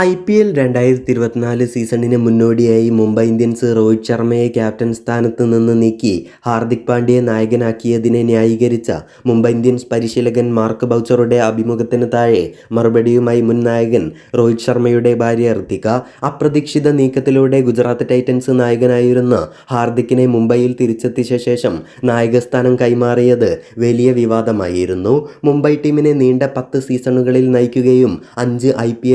I P L രണ്ടായിരത്തി ഇരുപത്തിനാല് സീസണിന് മുന്നോടിയായി മുംബൈ ഇന്ത്യൻസ് രോഹിത് ശർമ്മയെ ക്യാപ്റ്റൻ സ്ഥാനത്ത് നിന്ന് നീക്കി ഹാർദിക് പാണ്ഡ്യയെ നായകനാക്കിയതിനെ ന്യായീകരിച്ച മുംബൈ ഇന്ത്യൻസ് പരിശീലകൻ മാർക്ക് ബൗച്ചറുടെ അഭിമുഖത്തിന് താഴെ മറുപടിയുമായി മുൻ നായകൻ രോഹിത് ശർമ്മയുടെ ഭാര്യ ഋതിക അപ്രതീക്ഷിത നീക്കത്തിലൂടെ ഗുജറാത്ത് ടൈറ്റൻസ് നായകനായിരുന്ന ഹാർദിക്കിനെ മുംബൈയിൽ തിരിച്ചെത്തിച്ച ശേഷം നായകസ്ഥാനം കൈമാറിയത് വലിയ വിവാദമായിരുന്നു. മുംബൈ ടീമിനെ നീണ്ട പത്ത് സീസണുകളിൽ നയിക്കുകയും അഞ്ച് ഐ പി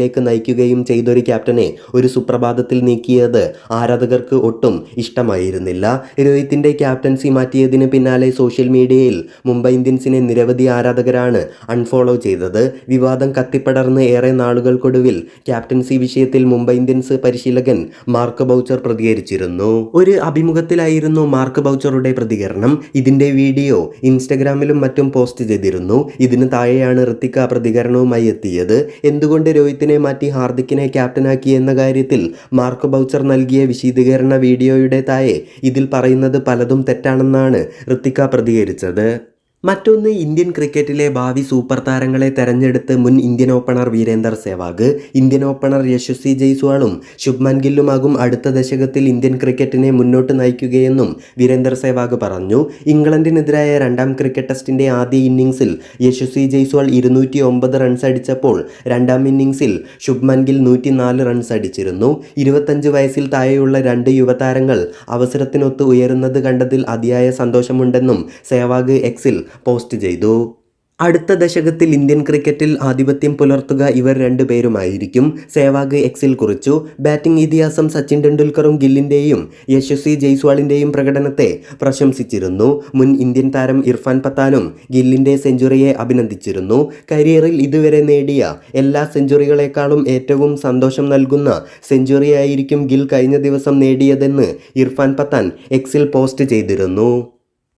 കിരീടങ്ങളിലേക്ക് നയിക്കുകയും ചെയ്തൊരു ക്യാപ്റ്റനെ ഒരു സുപ്രഭാതത്തിൽ നീക്കിയത് ആരാധകർക്ക് ഒട്ടും ഇഷ്ടമായിരുന്നില്ല. രോഹിത്തിന്റെ ക്യാപ്റ്റൻസി മാറ്റിയതിന് പിന്നാലെ സോഷ്യൽ മീഡിയയിൽ മുംബൈ ഇന്ത്യൻസിനെ നിരവധി ആരാധകരാണ് അൺഫോളോ ചെയ്തത്. വിവാദം കത്തിപ്പടർന്ന് ഏറെ നാളുകൾക്കൊടുവിൽ ക്യാപ്റ്റൻസി വിഷയത്തിൽ മുംബൈ ഇന്ത്യൻസ് പരിശീലകൻ മാർക്ക് ബൗച്ചർ പ്രതികരിച്ചിരുന്നു. ഒരു അഭിമുഖത്തിലായിരുന്നു മാർക്ക് ബൗച്ചറുടെ പ്രതികരണം. ഇതിന്റെ വീഡിയോ ഇൻസ്റ്റഗ്രാമിലും മറ്റും പോസ്റ്റ് ചെയ്തിരുന്നു. ഇതിന് താഴെയാണ് ഋത്തിക പ്രതികരണവുമായി എത്തിയത്. എന്തുകൊണ്ട് രോഹിത്തിനെ മാറ്റി ഹാർദിക്കിനെ ക്യാപ്റ്റനാക്കി എന്ന കാര്യത്തിൽ മാർക്ക് ബൗച്ചർ നൽകിയ വിശദീകരണ വീഡിയോയുടെ താഴെ ഇതിൽ പറയുന്നത് പലതും തെറ്റാണെന്നാണ് ഋത്തിക പ്രതികരിച്ചത്. മറ്റൊന്ന് ഇന്ത്യൻ ക്രിക്കറ്റിലെ ഭാവി സൂപ്പർ താരങ്ങളെ തെരഞ്ഞെടുത്ത് മുൻ Indian opener Virender Sehwag. Indian opener Yashasvi ജയ്സ്വാളും Shubman ഗില്ലുമാകും അടുത്ത ദശകത്തിൽ ഇന്ത്യൻ ക്രിക്കറ്റിനെ മുന്നോട്ട് നയിക്കുകയെന്നും വീരേന്ദർ സെവാഗ് പറഞ്ഞു. ഇംഗ്ലണ്ടിനെതിരായ രണ്ടാം ക്രിക്കറ്റ് ടെസ്റ്റിന്റെ ആദ്യ ഇന്നിംഗ്സിൽ യശസ്വി ജയ്സ്വാൾ ഇരുന്നൂറ്റി ഒമ്പത് റൺസ് അടിച്ചപ്പോൾ രണ്ടാം ഇന്നിംഗ്സിൽ ശുഭ്മാൻ ഗിൽ നൂറ്റി നാല് റൺസ് അടിച്ചിരുന്നു. ഇരുപത്തഞ്ച് വയസ്സിൽ താഴെയുള്ള രണ്ട് യുവതാരങ്ങൾ അവസരത്തിനൊത്ത് ഉയരുന്നത് കണ്ടതിൽ അതിയായ സന്തോഷമുണ്ടെന്നും സെവാഗ് എക്സിൽ പോസ്റ്റ് ചെയ്തു. അടുത്ത ദശകത്തിൽ ഇന്ത്യൻ ക്രിക്കറ്റിൽ ആധിപത്യം പുലർത്തുക ഇവർ രണ്ടുപേരുമായിരിക്കും. സേവാഗ് എക്സിൽ കുറിച്ചു. ബാറ്റിംഗ് ഇതിഹാസം സച്ചിൻ ടെണ്ടുൽക്കറും ഗില്ലിന്റെയും യശസ്വി ജയ്സ്വാളിന്റെയും പ്രകടനത്തെ പ്രശംസിച്ചിരുന്നു. മുൻ ഇന്ത്യൻ താരം ഇർഫാൻ പത്താനും ഗില്ലിന്റെ സെഞ്ചുറിയെ അഭിനന്ദിച്ചിരുന്നു. കരിയറിൽ ഇതുവരെ നേടിയ എല്ലാ സെഞ്ചുറികളെക്കാളും ഏറ്റവും സന്തോഷം നൽകുന്ന സെഞ്ചുറിയായിരിക്കും ഗിൽ കഴിഞ്ഞ ദിവസം നേടിയതെന്ന് ഇർഫാൻ പത്താൻ എക്സിൽ പോസ്റ്റ് ചെയ്തിരുന്നു.